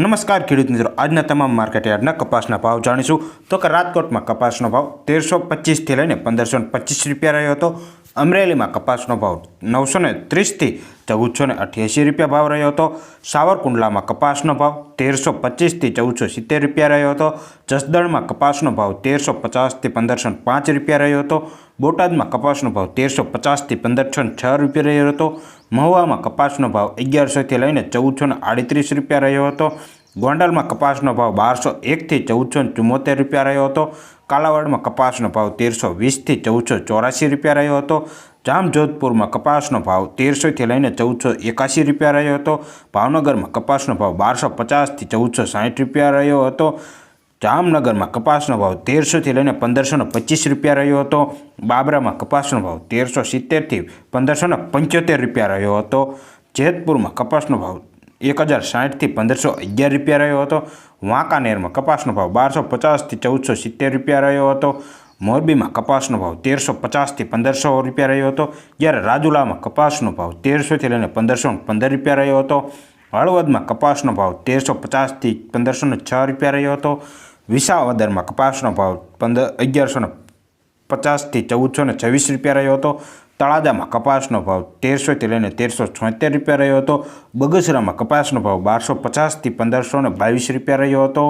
નમસ્કાર ખેડૂત મિત્રો. આજના તમામ માર્કેટ યાર્ડના કપાસના ભાવ જાણીશું. તો કે રાજકોટમાં કપાસનો ભાવ તેરસો પચીસથી લઈને પંદરસો પચીસ રૂપિયા રહ્યો હતો. અમરેલીમાં કપાસનો ભાવ નવસો ને ત્રીસથી ચૌદસો ને અઠ્યાસી રૂપિયા ભાવ રહ્યો હતો. સાવરકુંડલામાં કપાસનો ભાવ તેરસો પચીસથી ચૌદસો સિત્તેર રૂપિયા રહ્યો હતો. જસદણમાં કપાસનો ભાવ તેરસો પચાસથી પંદરસો પાંચ રૂપિયા રહ્યો હતો. બોટાદમાં કપાસનો ભાવ તેરસો પચાસથી પંદરસો છ રૂપિયા રહ્યો હતો. મહુવામાં કપાસનો ભાવ અગિયારસોથી લઈને ચૌદસો ને આડત્રીસ રૂપિયા રહ્યો હતો. ગોંડલમાં કપાસનો ભાવ બારસો એકથી ચૌદસો ચુમ્મોતેર રૂપિયા રહ્યો હતો. કાલાવાડમાં કપાસનો ભાવ તેરસો વીસથી ચૌદસો ચોરાસી રૂપિયા રહ્યો હતો. જામજોધપુરમાં કપાસનો ભાવ તેરસોથી લઈને ચૌદસો એકાસી રૂપિયા રહ્યો હતો. ભાવનગરમાં કપાસનો ભાવ બારસો પચાસથી ચૌદસો સાઠ રૂપિયા રહ્યો હતો. જામનગરમાં કપાસનો ભાવ તેરસોથી લઈને પંદરસો ને પચીસ રૂપિયા રહ્યો હતો. બાબરામાં કપાસનો ભાવ તેરસો સિત્તેરથી પંદરસો ને પંચોતેર રૂપિયા રહ્યો હતો. જેતપુરમાં કપાસનો ભાવ એક હજાર સાઠથી પંદરસો અગિયાર રૂપિયા રહ્યો હતો. વાંકાનેરમાં કપાસનો ભાવ બારસો પચાસથી ચૌદસો સિત્તેર રૂપિયા રહ્યો હતો. મોરબીમાં કપાસનો ભાવ તેરસો પચાસથી પંદરસો રૂપિયા રહ્યો હતો. જ્યારે રાજુલામાં કપાસનો ભાવ તેરસોથી લઈને પંદરસો પંદર રૂપિયા રહ્યો હતો. હળવદમાં કપાસનો ભાવ તેરસો પચાસથી પંદરસો છ રૂપિયા રહ્યો હતો. વિસાવદરમાં કપાસનો ભાવ પંદર અગિયારસો પચાસથી ચૌદસો છવ્વીસ રૂપિયા રહ્યો હતો. તળાજામાં કપાસનો ભાવ તેરસોથી લઈને તેરસો છોતેર રૂપિયા રહ્યો હતો. બગસરામાં કપાસનો ભાવ બારસો પચાસથી પંદરસો બાવીસ રૂપિયા રહ્યો હતો.